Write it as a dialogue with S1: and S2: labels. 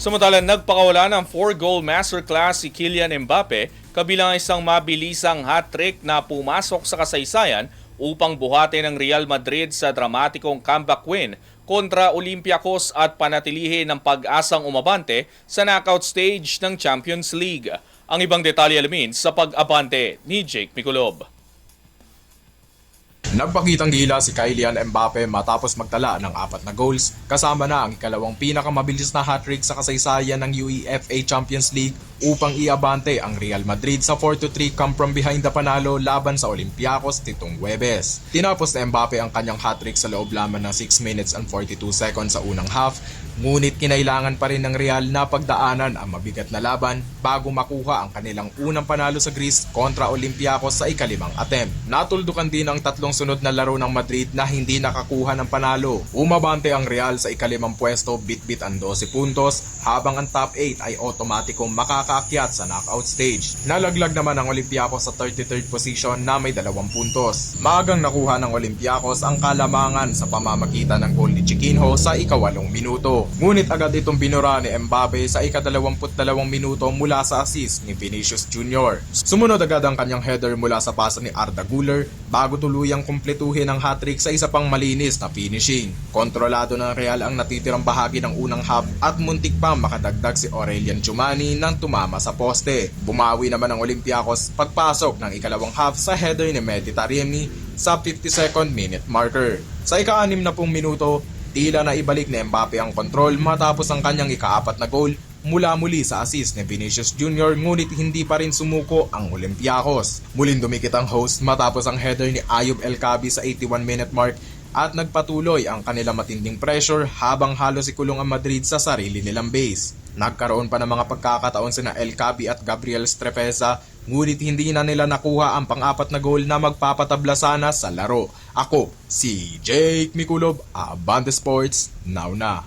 S1: Samantalang nagpakawala ng 4-goal masterclass si Kylian Mbappe kabilang isang mabilisang hat-trick na pumasok sa kasaysayan upang buhatin ng Real Madrid sa dramatikong comeback win kontra Olympiacos at panatilihin ng pag-asang umabante sa knockout stage ng Champions League. Ang ibang detalye alamin sa pag-abante ni Jake Miculob.
S2: Nagpakitang gila si Kylian Mbappe matapos magtala ng apat na goals kasama na ang ikalawang pinakamabilis na hat-trick sa kasaysayan ng UEFA Champions League upang iabante ang Real Madrid sa 4-3 come from behind the panalo laban sa Olympiacos titong Webes. Tinapos na Mbappe ang kanyang hat-trick sa loob lamang ng 6 minutes and 42 seconds sa unang half Ngunit kinailangan pa rin ng Real na pagdaanan ang mabigat na laban bago makuha ang kanilang unang panalo sa Greece kontra Olympiacos sa ikalimang attempt. Natuldukan din ang tatlong sunod na laro ng Madrid na hindi nakakuha ng panalo. Umabante ang Real sa ikalimang pwesto bit-bit ang 12 puntos habang ang top 8 ay otomatikong makakaakyat sa knockout stage. Nalaglag naman ang Olympiacos sa 33rd position na may dalawang puntos. Maagang nakuha ng Olympiacos ang kalamangan sa pamamagitan ng gol ni Chiquinho sa ikawalong minuto. Ngunit agad itong binura ni Mbappe sa ikadalawamput-dalawang minuto mula sa assist ni Vinicius Jr. Sumunod agad ang kanyang header mula sa pasa ni Arda Güler bago tuluyang kumpletuhin ang hat-trick sa isa pang malinis na finishing. Kontrolado ng Real ang natitirang bahagi ng unang half at muntik pa makadagdag si Aurelian Chumani nang tumama sa poste. Bumawi naman ang Olympiacos pagpasok ng ikalawang half sa header ni Mehdi Taremi sa 52nd minute marker. Sa ika-anim na pong minuto, tila na ibalik ni Mbappe ang kontrol matapos ang kanyang ikaapat na goal mula muli sa assist ni Vinicius Jr. ngunit hindi pa rin sumuko ang Olympiacos. Muling dumikit ang host matapos ang header ni Ayub El Kabi sa 81 minute mark at nagpatuloy ang kanila matinding pressure habang halos ikulong ang Madrid sa sarili nilang base. Nagkaroon pa ng mga pagkakataon sina El Cabi at Gabriel Strepeza ngunit hindi na nila nakuha ang pang-apat na goal na magpapatabla sana sa laro. Ako, si Jake Mikulob, Abante Sports, now na.